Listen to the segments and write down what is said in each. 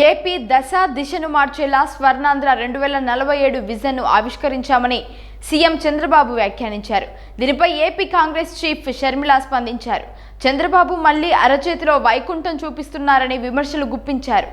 AP దశ దిశను మార్చేలా స్వర్ణాంధ్ర రెండు వేల నలభై ఏడు విజన్ను ఆవిష్కరించామని సీఎం చంద్రబాబు వ్యాఖ్యానించారు. దీనిపై ఏపీ కాంగ్రెస్ చీఫ్ షర్మిల స్పందించారు. చంద్రబాబు మళ్ళీ అరచేతిలో వైకుంఠం చూపిస్తున్నారని విమర్శలు గుప్పించారు.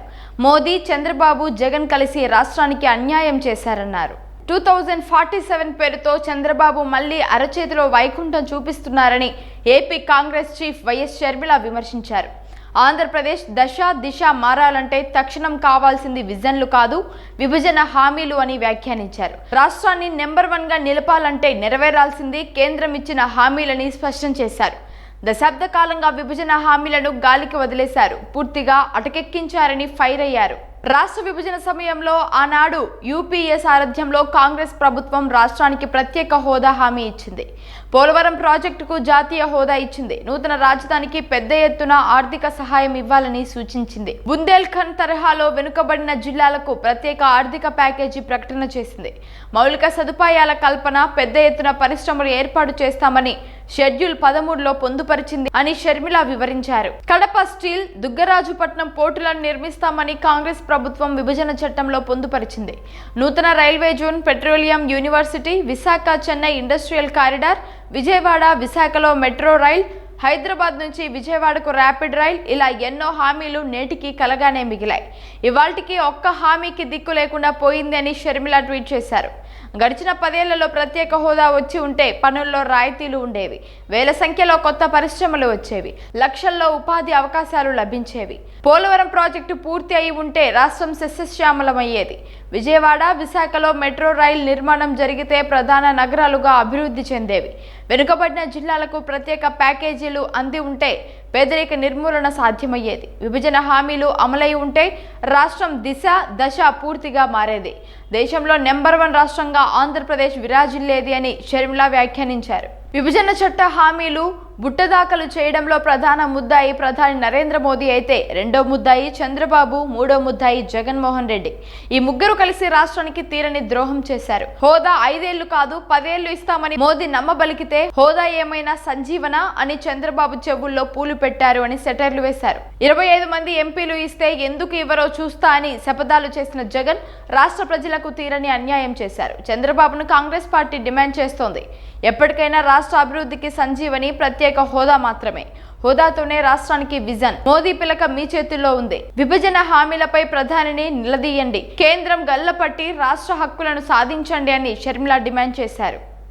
మోదీ చంద్రబాబు జగన్ కలిసి రాష్ట్రానికి అన్యాయం చేశారన్నారు. టూ థౌజండ్ ఫార్టీ సెవెన్ పేరుతో చంద్రబాబు మళ్ళీ అరచేతిలో వైకుంఠం చూపిస్తున్నారని AP Congress chief YS Sharmila విమర్శించారు. ఆంధ్రప్రదేశ్ దశ దిశ మారాలంటే తక్షణం కావాల్సింది విజన్లు కాదు విభజన హామీలు అని వ్యాఖ్యానించారు. రాష్ట్రాన్ని నెంబర్ వన్గా నిలపాలంటే నెరవేరాల్సింది కేంద్రం ఇచ్చిన హామీలని స్పష్టం చేశారు. దశాబ్ద కాలంగా విభజన హామీలను గాలికి వదిలేశారు. పూర్తిగా అటకెక్కించారని ఫైర్ అయ్యారు. రాష్ట్ర విభజన సమయంలో ఆనాడు యూపీఏ సారథ్యంలో కాంగ్రెస్ ప్రభుత్వం రాష్ట్రానికి ప్రత్యేక హోదా హామీ ఇచ్చింది. పోలవరం ప్రాజెక్టుకు జాతీయ హోదా ఇచ్చింది. నూతన రాజధానికి పెద్ద ఎత్తున ఆర్థిక సహాయం ఇవ్వాలని సూచించింది. బుందేల్ఖండ్ తరహాలో వెనుకబడిన జిల్లాలకు ప్రత్యేక ఆర్థిక ప్యాకేజీ ప్రకటన చేసింది. మౌలిక సదుపాయాల కల్పన పెద్ద ఎత్తున పరిశ్రమలు ఏర్పాటు చేస్తామని షెడ్యూల్ పదమూడులో పొందుపరిచింది అని షర్మిల వివరించారు. కడప స్టీల్ దుగ్గరాజుపట్నం పోర్టులను నిర్మిస్తామని కాంగ్రెస్ ప్రభుత్వం విభజన చట్టంలో పొందుపరిచింది. నూతన railway zone petroleum university Visakha Chennai industrial corridor Vijayawada విశాఖలో మెట్రో రైల్ హైదరాబాద్ నుంచి విజయవాడకు ర్యాపిడ్ రైల్ ఇలా ఎన్నో హామీలు నేటికి కలగానే మిగిలాయి. ఇవాళకి ఒక్క హామీకి దిక్కు లేకుండా పోయింది అని షర్మిల ట్వీట్ చేశారు. గడిచిన పదేళ్ళలో ప్రత్యేక హోదా వచ్చి ఉంటే పనుల్లో రాయితీలు ఉండేవి. వేల సంఖ్యలో కొత్త పరిశ్రమలు వచ్చేవి. లక్షల్లో ఉపాధి అవకాశాలు లభించేవి. పోలవరం ప్రాజెక్టు పూర్తి అయి ఉంటే రాష్ట్రం సస్యశ్యామలమయ్యేది. విజయవాడ విశాఖలో మెట్రో రైల్ నిర్మాణం జరిగితే ప్రధాన నగరాలుగా అభివృద్ధి చెందేవి. వెనుకబడిన జిల్లాలకు ప్రత్యేక ప్యాకేజీలు అంది ఉంటే పేదరిక నిర్మూలన సాధ్యమయ్యేది. విభజన హామీలు అమలై ఉంటే రాష్ట్రం దిశ దశ పూర్తిగా మారేది. దేశంలో నెంబర్ వన్ రాష్ట్రంగా ఆంధ్రప్రదేశ్ విరాజిల్లేది అని షర్మిల వ్యాఖ్యానించారు. విభజన చట్ట హామీలు బుట్టదాఖలు చేయడంలో ప్రధాన ముద్దాయి ప్రధాని నరేంద్ర మోదీ అయితే రెండో ముద్దాయి చంద్రబాబు మూడో ముద్దాయి జగన్మోహన్ రెడ్డి. ఈ ముగ్గురు కలిసి రాష్ట్రానికి తీరని ద్రోహం చేశారు. హోదా ఐదేళ్ళు కాదు పదేళ్ళు ఇస్తామని మోదీ నమ్మబలికితే హోదా ఏమైనా సంజీవన అని చంద్రబాబు చెవుల్లో పూలు పెట్టారు అని సెటర్లు వేశారు. ఇరవై ఐదు మంది ఎంపీలు ఇస్తే ఎందుకు ఇవ్వరో చూస్తా అని శపథాలు చేసిన జగన్ రాష్ట్ర ప్రజలకు తీరని అన్యాయం చేశారు. చంద్రబాబును కాంగ్రెస్ పార్టీ డిమాండ్ చేస్తోంది. ఎప్పటికైనా రాష్ట్ర అభివృద్ధికి సంజీవని ప్రత్యేక హోదా మాత్రమే. హోదాతోనే రాష్ట్రానికి విజన్. మోదీ పిలక మీ చేతుల్లో ఉంది. విభజన హామీలపై ప్రధానిని నిలదీయండి. కేంద్రం గల్లపట్టి రాష్ట్ర హక్కులను సాధించండి అని షర్మిల డిమాండ్ చేశారు.